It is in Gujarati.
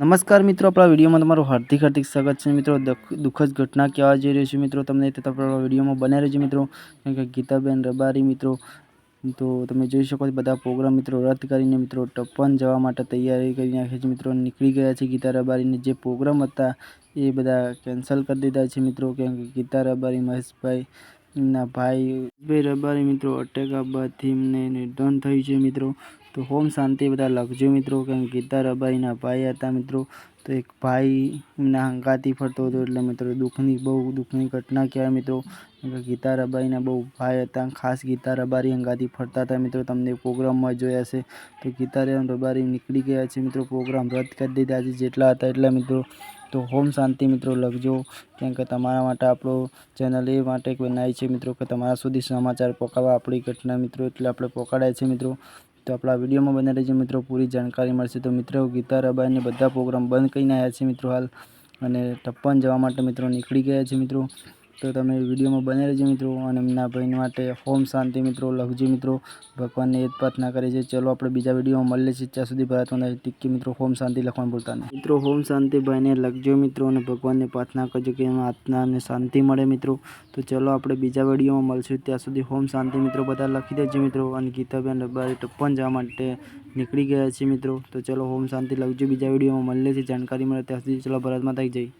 નમસ્કાર મિત્રો, આપણા વિડીયોમાં તમારું હાર્દિક હાર્દિક સ્વાગત છે. મિત્રો, દુઃખ- દુઃખદ ઘટના કહેવા જઈ રહ્યો છે મિત્રો? તમને તે આપણા વિડીયોમાં બન્યા રહેજો મિત્રો. કેમ કે ગીતાબેન રબારી મિત્રો, તો તમે જોઈ શકો છો બધા પ્રોગ્રામ મિત્રો રદ કરીને મિત્રો ટપ્પન જવા માટે તૈયારી કરી નાખી છે મિત્રો. નીકળી ગયા છે ગીતા રબારીને જે પ્રોગ્રામ હતા એ બધા કેન્સલ કરી દીધા છે મિત્રો. કેમ કે ગીતા રબારી મહેશભાઈ ના ભાઈ ભાઈ રબારી મિત્રો, અટેક આવવાથી એમને નિધન થયું છે મિત્રો. તો હોમ શાંતિ બધા લખજો મિત્રો, કેમ ગીતા રબારીના ભાઈ હતા મિત્રો. તો એક ભાઈ એમના હંગાથી ફરતો હતો એટલે મિત્રો દુઃખની, બહુ દુઃખની ઘટના કહેવાય મિત્રો. ગીતા રબારીના બહુ ભાઈ હતા, ખાસ ગીતા રબારી હંગાથી ફરતા હતા મિત્રો, તમને પ્રોગ્રામમાં જોયા હશે. તો ગીતા રબારી નીકળી ગયા છે મિત્રો પ્રોગ્રામ રદ કરી દીધા છે, જેટલા હતા એટલા મિત્રો. તો હોમ શાંતિ મિત્રો લખજો, કેમ કે તમારા માટે આપણો ચેનલ એ માટે બનાવી છે મિત્રો, કે તમારા સુધી સમાચાર પહોંચાડવા આપણી ઘટના મિત્રો, એટલે આપણે પહોંચાડાય છે મિત્રો. તો આપણા વિડીયોમાં બને રહેજો મિત્રો પૂરી જાણકારી મળશે તો મિત્રો ગીતા રબાઈને બધા પ્રોગ્રામ બંધ કરીને આવ્યા છે મિત્રો હાલ. અને ટપ્પન જવા માટે મિત્રો નીકળી ગયા છે મિત્રો. તો તમે વિડીયોમાં બને રહેજો મિત્રો. અને એમના ભાઈ માટે હોમ શાંતિ મિત્રો, લખજો મિત્રો. ભગવાનને એ પ્રાર્થના કરે છે ચલો આપણે બીજા વિડીયોમાં મળીએ છીએ. ત્યાં સુધી ભારતમાં ટિક્કી મિત્રો હોમ શાંતિ લખવાનું ભૂલતા નહીં. મિત્રો હોમ શાંતિ ભાઈને લખજો મિત્રો અને ભગવાનને પ્રાર્થના કરજો કે એમાં આત્માને શાંતિ મળે મિત્રો. તો ચલો આપણે બીજા વિડીયોમાં મળશું. ત્યાં સુધી હોમ શાંતિ મિત્રો, બધા લખી દેજો મિત્રો. અને ગીતાબેન રબારી ટપ્પન જવા માટે નીકળી ગયા છે મિત્રો. તો ચલો હોમ શાંતિ લખજો. બીજા વિડીયોમાં મળીએ છીએ. જાણકારી મળે ત્યાં સુધી. ચલો ભારતમાં થઈ જઈ